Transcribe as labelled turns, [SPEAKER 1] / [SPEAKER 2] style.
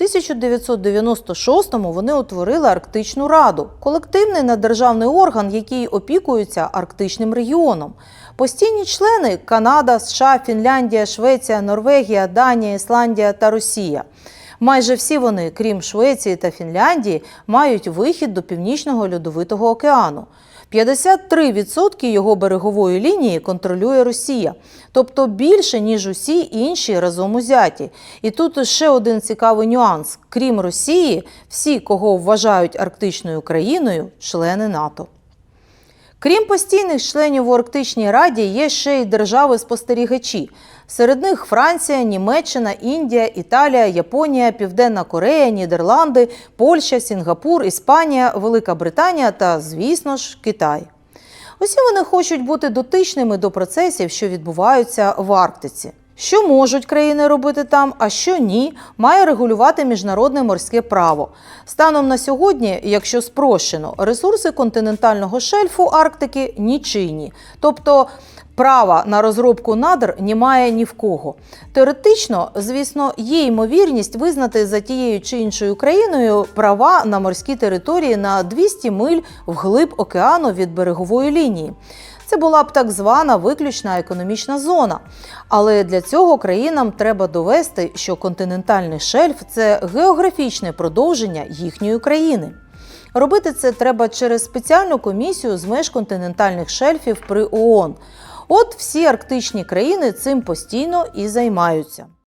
[SPEAKER 1] 1996-му вони утворили Арктичну Раду колективний наддержавний орган, який опікується арктичним регіоном. Постійні члени Канада, США, Фінляндія, Швеція, Норвегія, Данія, Ісландія та Росія. Майже всі вони, крім Швеції та Фінляндії, мають вихід до Північного льодовитого океану. 53% його берегової лінії контролює Росія, тобто більше ніж усі інші разом узяті. І тут ще один цікавий нюанс: крім Росії, всі, кого вважають арктичною країною, члени НАТО. Крім постійних членів у Арктичній Раді, є ще й держави-спостерігачі. Серед них Франція, Німеччина, Індія, Італія, Японія, Південна Корея, Нідерланди, Польща, Сінгапур, Іспанія, Велика Британія та, звісно ж, Китай. Усі вони хочуть бути дотичними до процесів, що відбуваються в Арктиці. Що можуть країни робити там, а що ні, має регулювати міжнародне морське право. Станом на сьогодні, якщо спрощено, ресурси континентального шельфу Арктики нічийні. Тобто права на розробку надр немає ні в кого. Теоретично, звісно, є ймовірність визнати за тією чи іншою країною права на морські території на 200 миль вглиб океану від берегової лінії. Це була б так звана виключна економічна зона. Але для цього країнам треба довести, що континентальний шельф це географічне продовження їхньої країни. Робити це треба через спеціальну комісію з меж континентальних шельфів при ООН. От всі арктичні країни цим постійно і займаються.